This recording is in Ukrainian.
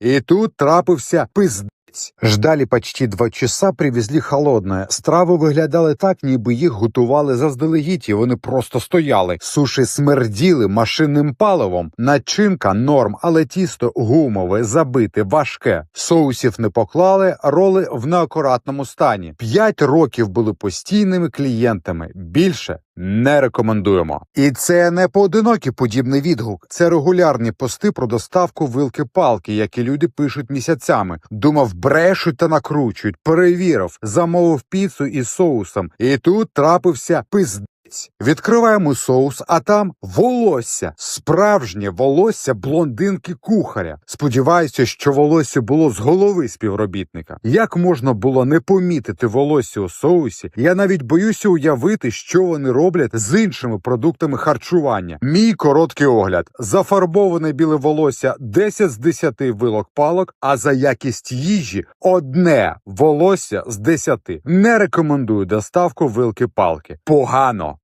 И тут трапився пиздець. Ждали почти два часа, привезли холодне. Страви виглядали так, ніби їх готували заздалегідь, і вони просто стояли. Суші смерділи машинним паливом. Начинка норм, але тісто гумове, забите, важке. Соусів не поклали, роли в неакуратному стані. П'ять років були постійними клієнтами. Більше не рекомендуємо. І це не поодинокий подібний відгук. Це регулярні пости про доставку вилки-палки, які люди пишуть місяцями. Думав, брешуть та накручують. Перевірив, замовив піцу із соусом. І тут трапився пиздець. Відкриваємо соус, а там волосся, справжнє волосся блондинки кухаря. Сподіваюся, що волосся було з голови співробітника. Як можна було не помітити волосся у соусі? Я навіть боюся уявити, що вони роблять з іншими продуктами харчування. Мій короткий огляд: зафарбоване біле волосся 10 з 10 вилок палок, а за якість їжі одне волосся з 10. Не рекомендую доставку вилки палки. Погано.